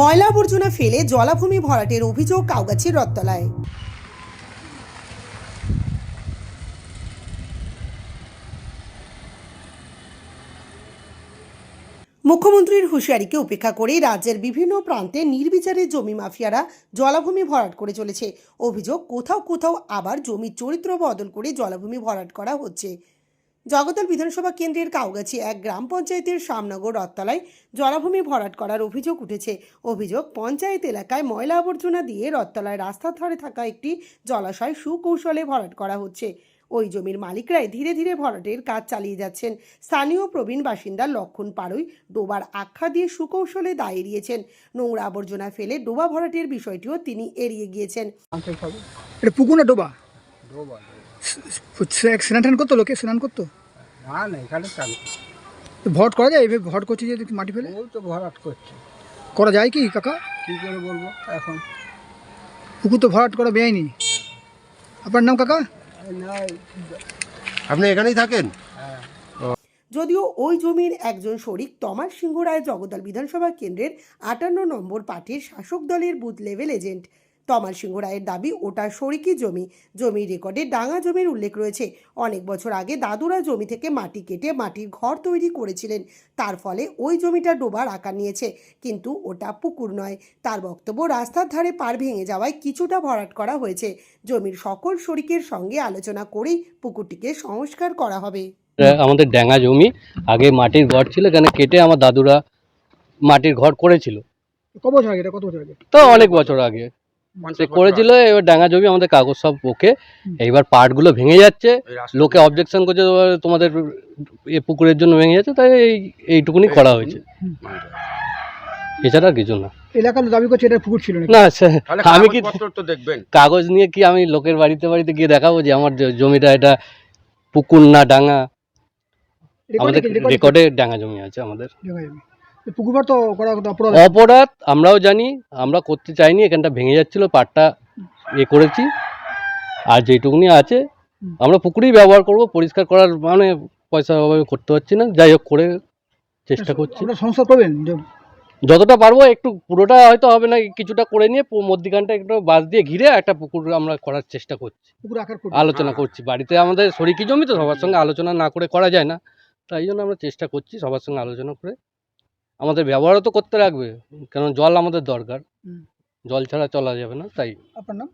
ময়লা আবর্জনা ফেলে জলাভূমি ভরাটের অভিযোগ কাউগাছির রত্তলায় মুখ্যমন্ত্রীর হুঁশিয়ারিকে উপেক্ষা করে রাজ্যের বিভিন্ন প্রান্তে নির্বিচারে জমি মাফিয়ারা জলাভূমি ভরাট করে চলেছে। অভিযোগ, কোথাও কোথাও আবার জমির চরিত্র বদল করে জলাভূমি ভরাট করা হচ্ছে। জগদল বিধানসভা কেন্দ্রের কাউগাছি এক গ্রাম পঞ্চায়েতের শ্যামনগর রত্তলায় জলাভূমি ভরাট করার অভিযোগ উঠেছে। অভিযোগ পঞ্চায়েত এলাকায় ময়লা আবর্জনা দিয়ে রত্তলায় রাস্তার ধারে থাকা একটি জলাশয় সুকৌশলে ভরাট করা হচ্ছে। ওই জমির মালিকরাই ধীরে ধীরে ভরাটের কাজ চালিয়ে যাচ্ছেন। স্থানীয় প্রবীণ বাসিন্দা লক্ষণ পাড়ুই ডোবার আখ্যা দিয়ে সুকৌশলে দায় এড়িয়েছেন। নোংরা আবর্জনা ফেলে ডোবা ভরাটের বিষয়টিও তিনি এড়িয়ে গিয়েছেন। এটা পুকুর ডোবা? ডোবা স্নান টান করতো লোকে? স্নান করতো? না না এখানে চালু। ভট করা যায়? এভাবে ভট করছে যে মাটি ফেলে? ওই তো ভরাট করছে। করা যায় কি কাকা? কী করে বলব এখন? পুকুর তো ভরাট করা বেআইনি। আপনার নাম কাকা? নাই। আপনি এখানেই থাকেন? হ্যাঁ। যদিও ওই জমির একজন শরিক তমার সিংহ রায় জগদল বিধানসভা কেন্দ্রের আটান্ন নম্বর পার্টির শাসক দলের booth level agent. Tamar Singha রায়ের দাবি ওটা শরিকি জমি। জমির রেকর্ডে ডাঙা জমির উল্লেখ রয়েছে। অনেক বছর আগে দাদুরা জমি থেকে মাটি কেটে মাটির ঘর তৈরি করেছিলেন। তার ফলে ওই জমিটা ডোবার আকার নিয়েছে। কিন্তু ওটা পুকুর নয়। তার বক্তব্য রাস্তার ধারে পার ভেঙে যাওয়ায় কিছুটা ভরাট করা হয়েছে। জমির সকল শরিকের সঙ্গে আলোচনা করেই পুকুরটিকে সংস্কার করা হবে। আমাদের ড্যাঙা জমি। আগে মাটির ঘর ছিল এখানে কেটে আমার দাদুরা মাটির ঘর করেছিল। ক বছর আগে? কত বছর আগে? তো অনেক বছর আগে। করেছিল এবার ডাঙা জমি আমাদের কাগজ সব ওকে এইবার পার্টগুলো ভেঙে যাচ্ছে লোকে অবজেকশন করছে "তোমার- তোমাদের এ পুকুরের জন্য ভেঙে যাচ্ছে তাই এই এইটুকুনি করা হয়েছে। এছাড়া কিছু না। এলাকার দাবি করছে এটা পুকুর ছিল না আমি কি দেখবেন। কাগজ নিয়ে কি আমি লোকের বাড়িতে বাড়িতে গিয়ে দেখাবো যে আমার জমিটা এটা পুকুর না ডাঙা? আমাদের রেকর্ডে ডাঙা জমি আছে আমাদের। পুকুর তো করা অপরাধ? অপরাধ আমরাও জানি আমরা করতে চাইনি এখানটা ভেঙে যাচ্ছিল পাটটা এ করেছি আর যেটুকুনি আছে আমরা পুকুরেই ব্যবহার করব পরিষ্কার করার মানে পয়সা অভাবে করতে পারছি না যাই হোক করে চেষ্টা করছি। ওটা করবেন? যতটা পারব একটু পুরোটা হয়তো হবে না কিছুটা করে নিয়ে মধ্যিখানটা একটু বাঁশ দিয়ে ঘিরে একটা পুকুর আমরা করার চেষ্টা করছি। আলোচনা করছি বাড়িতে আমাদের শরিকি জমি তো সবার সঙ্গে আলোচনা না করে করা যায় না তাই জন্য আমরা চেষ্টা করছি সবার সঙ্গে আলোচনা করে আমাদের ব্যবহারও তো করতে লাগবে কেন জল আমাদের দরকার। জল ছাড়া চলা যাবে না তাই। আপনার নাম?